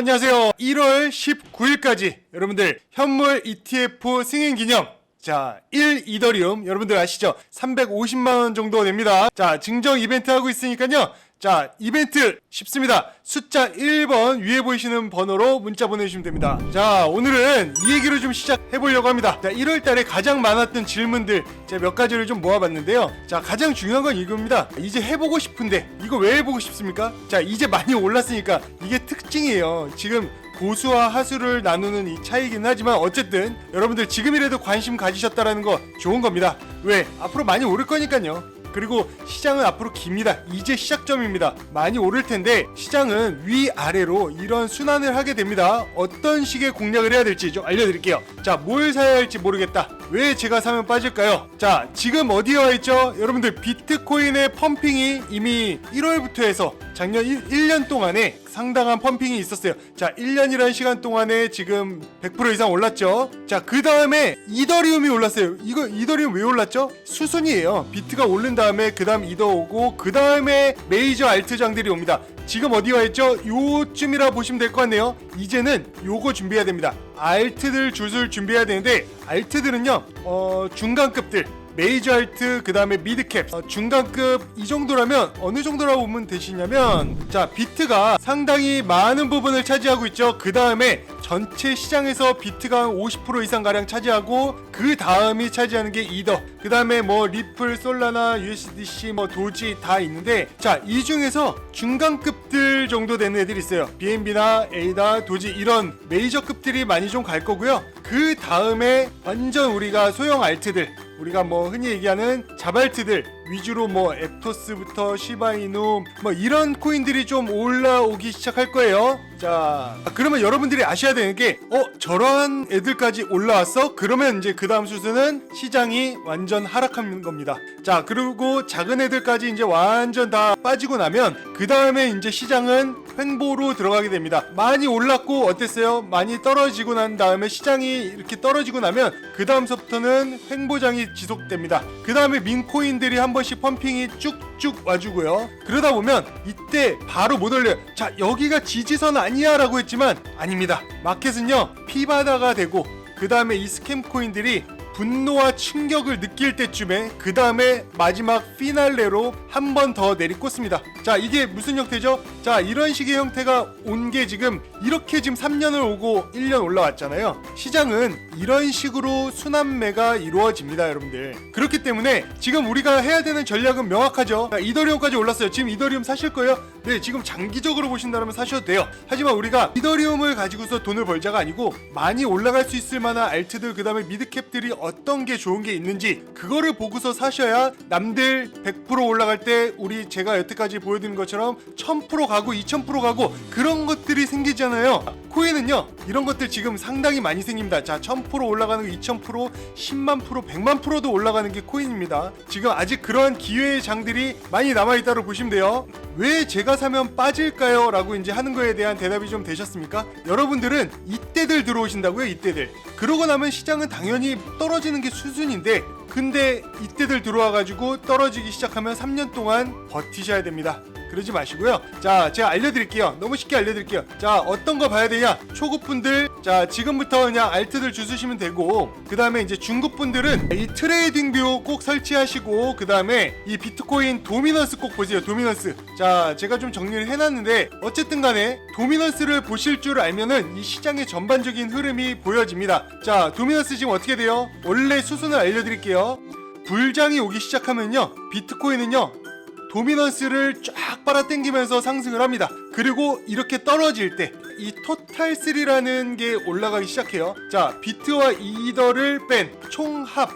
안녕하세요. 1월 19일까지 여러분들 현물 ETF 승인 기념 자, 1 이더리움 여러분들 아시죠? 350만 원 정도 됩니다. 자, 증정 이벤트 하고 있으니까요. 자, 이벤트 쉽습니다. 숫자 1번 위에 보이시는 번호로 문자 보내주시면 됩니다. 자, 오늘은 이 얘기를 좀 시작해 보려고 합니다. 자, 1월 달에 가장 많았던 질문들 제가 몇 가지를 좀 모아봤는데요. 자, 가장 중요한 건 이겁니다. 이제 해보고 싶은데 이거 왜 해보고 싶습니까? 자, 이제 많이 올랐으니까 이게 특징이에요. 지금 고수와 하수를 나누는 이 차이긴 하지만 어쨌든 여러분들 지금이라도 관심 가지셨다라는 거 좋은 겁니다. 왜? 앞으로 많이 오를 거니까요. 그리고 시장은 앞으로 깁니다. 이제 시작점입니다. 많이 오를 텐데 시장은 위아래로 이런 순환을 하게 됩니다. 어떤 식의 공략을 해야 될지 좀 알려드릴게요. 자, 뭘 사야 할지 모르겠다. 왜 제가 사면 빠질까요? 자, 지금 어디에 와 있죠? 여러분들 비트코인의 펌핑이 이미 1월부터 해서 작년 1, 년 동안에 상당한 펌핑이 있었어요. 자, 1년이라는 시간 동안에 지금 100% 이상 올랐죠. 자, 그 다음에 이더리움이 올랐어요. 이거 이더리움 왜 올랐죠? 수순이에요. 비트가 오른 다음에 그 다음 이더 오고 그 다음에 메이저 알트장들이 옵니다. 지금 어디 와 있죠? 요쯤이라 보시면 될 것 같네요. 이제는 요거 준비해야 됩니다. 알트들 주술 준비해야 되는데 알트들은요, 어, 중간급들 메이저 알트 그 다음에 미드캡. 어, 중간급 이 정도라면 어느 정도라고 보면 되시냐면 자 비트가 상당히 많은 부분을 차지하고 있죠. 그 다음에 전체 시장에서 비트가 한 50% 이상 가량 차지하고 그 다음이 차지하는 게 이더. 그 다음에 뭐 리플 솔라나 USDC 뭐 도지 다 있는데 자 이 중에서 중간급들 정도 되는 애들이 있어요. BNB나 에이다 도지 이런 메이저급들이 많이 좀 갈 거고요. 그 다음에 완전 우리가 소형 알트들 우리가 뭐 흔히 얘기하는 자발트들 위주로 뭐 앱토스부터 시바이누 뭐 이런 코인들이 좀 올라오기 시작할 거예요. 자, 그러면 여러분들이 아셔야 되는 게 어, 저러한 애들까지 올라왔어? 그러면 이제 그 다음 수순은 시장이 완전 하락하는 겁니다. 자, 그리고 작은 애들까지 이제 완전 다 빠지고 나면 그 다음에 이제 시장은 횡보로 들어가게 됩니다. 많이 올랐고 어땠어요? 많이 떨어지고 난 다음에 시장이 이렇게 떨어지고 나면 그 다음서부터는 횡보장이 지속됩니다. 그 다음에 민코인들이 한 번씩 펌핑이 쭉쭉 와주고요. 그러다 보면 이때 바로 못 올려요. 자 여기가 지지선 아니야 라고 했지만 아닙니다. 마켓은요 피바다가 되고 그 다음에 이 스캠 코인들이 분노와 충격을 느낄 때쯤에 그 다음에 마지막 피날레로 한 번 더 내리꽂습니다. 자 이게 무슨 형태죠? 자 이런 식의 형태가 온 게 지금 이렇게 지금 3년을 오고 1년 올라왔잖아요. 시장은 이런 식으로 순환매가 이루어집니다, 여러분들. 그렇기 때문에 지금 우리가 해야 되는 전략은 명확하죠. 자, 이더리움까지 올랐어요. 지금 이더리움 사실 거예요? 네, 지금 장기적으로 보신다면 사셔도 돼요. 하지만 우리가 이더리움을 가지고서 돈을 벌자가 아니고 많이 올라갈 수 있을 만한 알트들 그 다음에 미드캡들이 어떤 게 좋은 게 있는지 그거를 보고서 사셔야 남들 100% 올라갈 때 우리 제가 여태까지 보여드린 것처럼 1000% 가고 2000% 가고 그런 것들이 생기잖아요. 코인은요 이런 것들 지금 상당히 많이 생깁니다. 자 1000% 올라가는 거 2000% 10만 프로 100만 프로도 올라가는 게 코인입니다. 지금 아직 그러한 기회의 장들이 많이 남아있다고 보시면 돼요. 왜 제가 사면 빠질까요? 라고 이제 하는 거에 대한 대답이 좀 되셨습니까? 여러분들은 이때들 들어오신다고요, 이때들. 그러고 나면 시장은 당연히 떨어 지는 게 수순인데, 근데 이때들 들어와가지고 떨어지기 시작하면 3년 동안 버티셔야 됩니다. 그러지 마시고요. 자, 제가 알려드릴게요. 너무 쉽게 알려드릴게요. 자, 어떤 거 봐야 되냐? 초급분들, 자, 지금부터 그냥 알트들 주시면 되고, 그 다음에 이제 중급분들은 이 트레이딩 뷰 꼭 설치하시고, 그 다음에 이 비트코인 도미넌스 꼭 보세요. 도미넌스. 자, 제가 좀 정리를 해놨는데, 어쨌든 간에 도미넌스를 보실 줄 알면은 이 시장의 전반적인 흐름이 보여집니다. 자, 도미넌스 지금 어떻게 돼요? 원래 수순을 알려드릴게요. 불장이 오기 시작하면요, 비트코인은요, 도미넌스를 쫙 빨아당기면서 상승을 합니다. 그리고 이렇게 떨어질 때 이 토탈 3라는 게 올라가기 시작해요. 자, 비트와 이더를 뺀 총합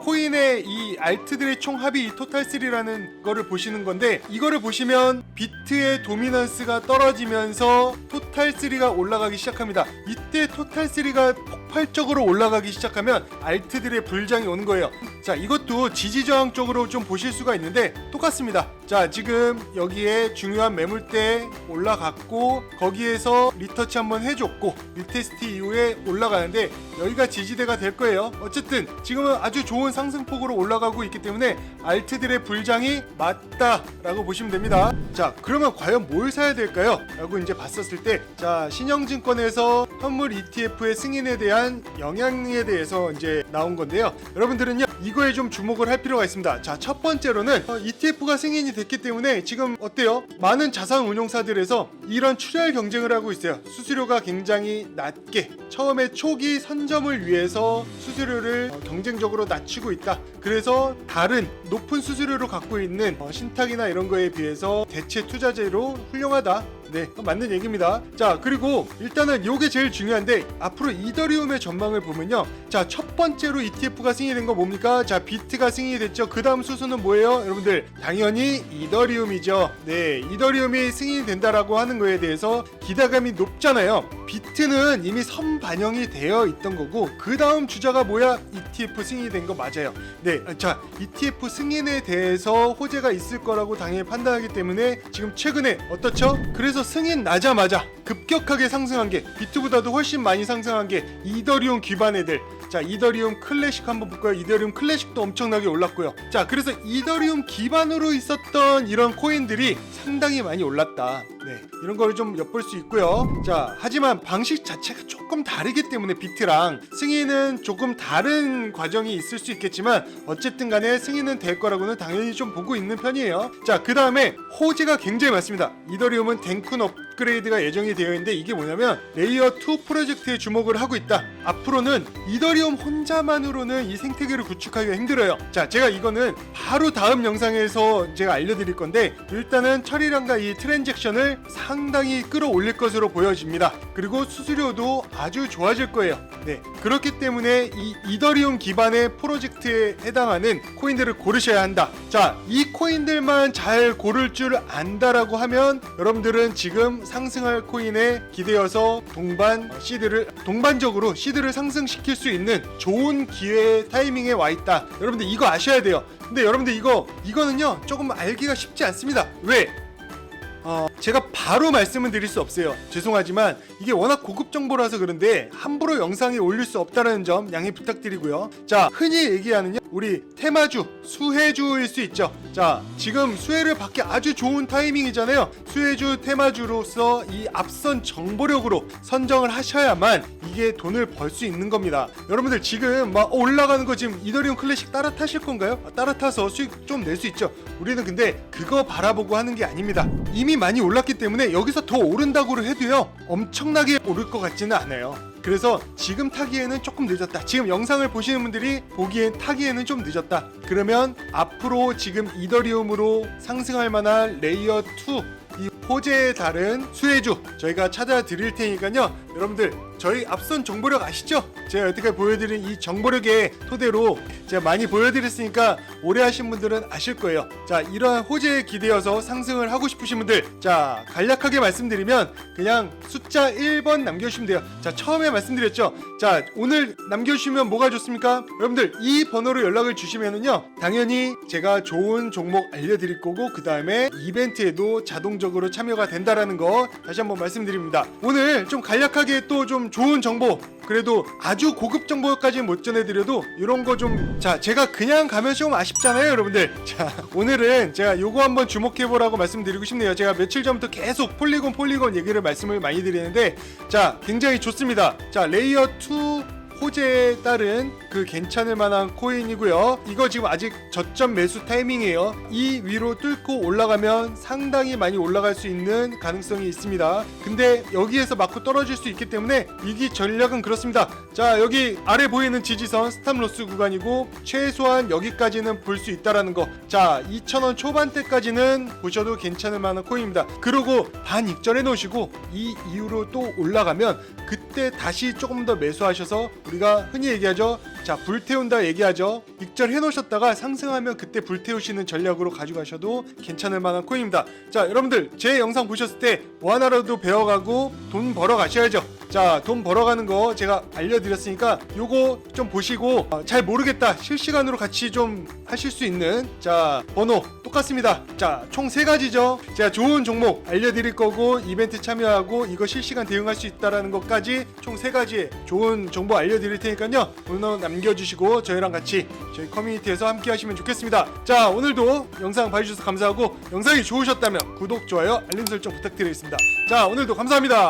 코인의 이 알트들의 총합이 이 토탈 3라는 거를 보시는 건데 이거를 보시면 비트의 도미넌스가 떨어지면서 토탈 3가 올라가기 시작합니다. 이때 토탈 3가 폭발적으로 올라가기 시작하면 알트들의 불장이 오는 거예요. 자, 이것도 지지저항 쪽으로 좀 보실 수가 있는데 똑같습니다. 자, 지금 여기에 중요한 매물대 올라갔고 거기에서 리터치 한번 해줬고 리테스트 이후에 올라가는데 여기가 지지대가 될 거예요. 어쨌든 지금은 아주 좋은 상승폭으로 올라가고 있기 때문에 알트들의 불장이 맞다라고 보시면 됩니다. 자, 그러면 과연 뭘 사야 될까요? 라고 이제 봤었을 때, 자, 신영증권에서 현물 ETF의 승인에 대한 영향에 대해서 이제 나온 건데요. 여러분들은요, 이거에 좀 주목을 할 필요가 있습니다. 자, 첫 번째로는 어, ETF가 승인이 됐기 때문에 지금 어때요? 많은 자산 운용사들에서 이런 출혈 경쟁을 하고 있어요. 수수료가 굉장히 낮게 처음에 초기 선점을 위해서 수수료를 어, 경쟁적으로 낮추고 있다. 그래서 다른 높은 수수료를 갖고 있는 어, 신탁이나 이런 거에 비해서 대체 투자제로 훌륭하다. 네, 맞는 얘기입니다. 자, 그리고 일단은 요게 제일 중요한데 앞으로 이더리움의 전망을 보면요. 자, 첫 번째로 ETF가 승인된 거 뭡니까? 자, 비트가 승인이 됐죠. 그 다음 수수는 뭐예요? 여러분들, 당연히 이더리움이죠. 네, 이더리움이 승인이 된다라고 하는 거에 대해서 기대감이 높잖아요. 비트는 이미 선 반영이 되어 있던 거고 그 다음 주자가 뭐야? ETF 승인이 된 거 맞아요. 네, 자 ETF 승인에 대해서 호재가 있을 거라고 당연히 판단하기 때문에 지금 최근에 어떻죠? 그래서 승인 나자마자 급격하게 상승한 게 비트보다도 훨씬 많이 상승한 게 이더리움 기반 애들. 자 이더리움 클래식 한번 볼까요? 이더리움 클래식도 엄청나게 올랐고요. 자 그래서 이더리움 기반으로 있었던 이런 코인들이 상당히 많이 올랐다. 네 이런 거를 좀 엿볼 수 있고요. 자 하지만 방식 자체가 조금 다르기 때문에 비트랑 승인은 조금 다른 과정이 있을 수 있겠지만 어쨌든 간에 승인은 될 거라고는 당연히 좀 보고 있는 편이에요. 자 그 다음에 호재가 굉장히 많습니다. 이더리움은 댕쿤 업 그레이드가 예정이 되어 있는데 이게 뭐냐면 레이어 2 프로젝트에 주목을 하고 있다. 앞으로는 이더리움 혼자만으로는 이 생태계를 구축하기가 힘들어요. 자, 제가 이거는 바로 다음 영상에서 제가 알려드릴 건데 일단은 처리량과 이 트랜잭션을 상당히 끌어올릴 것으로 보여집니다. 그리고 수수료도 아주 좋아질 거예요. 네, 그렇기 때문에 이 이더리움 기반의 프로젝트에 해당하는 코인들을 고르셔야 한다. 자, 이 코인들만 잘 고를 줄 안다라고 하면 여러분들은 지금 상승할 코인에 기대어서 동반 시드를 동반적으로 시드를 상승시킬 수 있는 좋은 기회 타이밍에 와 있다. 여러분들 이거 아셔야 돼요. 근데 여러분들 이거 이거는요 조금 알기가 쉽지 않습니다. 왜? 어, 제가 바로 말씀을 드릴 수 없어요. 죄송하지만 이게 워낙 고급 정보라서 그런데 함부로 영상에 올릴 수 없다는 점 양해 부탁드리고요. 자, 흔히 얘기하는 우리 테마주, 수혜주일 수 있죠. 자, 지금 수혜를 받기 아주 좋은 타이밍이잖아요. 수혜주 테마주로서 이 앞선 정보력으로 선정을 하셔야만 이게 돈을 벌 수 있는 겁니다. 여러분들 지금 막 올라가는 거 지금 이더리움 클래식 따라 타실 건가요? 아, 따라 타서 수익 좀 낼 수 있죠. 우리는 근데 그거 바라보고 하는 게 아닙니다. 이미 많이 올랐기 때문에 여기서 더 오른다고 해도요. 엄청나게 오를 것 같지는 않아요. 그래서 지금 타기에는 조금 늦었다. 지금 영상을 보시는 분들이 보기엔 타기에는 좀 늦었다. 그러면 앞으로 지금 이더리움으로 상승할 만한 레이어 2 이 호재에 다른 수혜주 저희가 찾아 드릴 테니까요. 여러분들 저희 앞선 정보력 아시죠? 제가 여태까지 보여드린 이 정보력의 토대로 제가 많이 보여드렸으니까 오래 하신 분들은 아실 거예요. 자, 이러한 호재에 기대어서 상승을 하고 싶으신 분들, 자, 간략하게 말씀드리면 그냥 숫자 1번 남겨주시면 돼요. 자, 처음에 말씀드렸죠? 자, 오늘 남겨주시면 뭐가 좋습니까? 여러분들, 이 번호로 연락을 주시면은요, 당연히 제가 좋은 종목 알려드릴 거고, 그 다음에 이벤트에도 자동적으로 참여가 된다라는 거 다시 한번 말씀드립니다. 오늘 좀 간략하게 또좀 좋은 정보, 그래도 아주 고급 정보까지는 못 전해드려도 이런 거 좀 자 제가 그냥 가면 좀 아쉽잖아요 여러분들. 자 오늘은 제가 요거 한번 주목해보라고 말씀드리고 싶네요. 제가 며칠 전부터 계속 폴리곤 폴리곤 얘기를 말씀을 많이 드리는데 자 굉장히 좋습니다. 자 레이어 2 호재에 따른 그 괜찮을 만한 코인이고요. 이거 지금 아직 저점 매수 타이밍이에요. 이 위로 뚫고 올라가면 상당히 많이 올라갈 수 있는 가능성이 있습니다. 근데 여기에서 맞고 떨어질 수 있기 때문에 이기 전략은 그렇습니다. 자 여기 아래 보이는 지지선 스탑로스 구간이고 최소한 여기까지는 볼 수 있다라는 거. 자 2,000원 초반대까지는 보셔도 괜찮을 만한 코인입니다. 그리고 반 익절해 놓으시고 이 이후로 또 올라가면 그때 다시 조금 더 매수하셔서 우리가 흔히 얘기하죠. 자 불태운다 얘기하죠. 익절 해놓으셨다가 상승하면 그때 불태우시는 전략으로 가져가셔도 괜찮을 만한 코인입니다. 자 여러분들 제 영상 보셨을 때 뭐 하나라도 배워가고 돈 벌어 가셔야죠 자 돈 벌어가는 거 제가 알려드렸으니까 요거 좀 보시고 어, 잘 모르겠다 실시간으로 같이 좀 하실 수 있는 자 번호 똑같습니다. 자 총 세 가지죠. 제가 좋은 종목 알려드릴 거고 이벤트 참여하고 이거 실시간 대응할 수 있다라는 것까지 총 세 가지 좋은 정보 알려드릴 테니까요. 번호 남겨주시고 저희랑 같이 저희 커뮤니티에서 함께 하시면 좋겠습니다. 자 오늘도 영상 봐주셔서 감사하고 영상이 좋으셨다면 구독 좋아요 알림 설정 부탁드리겠습니다. 자 오늘도 감사합니다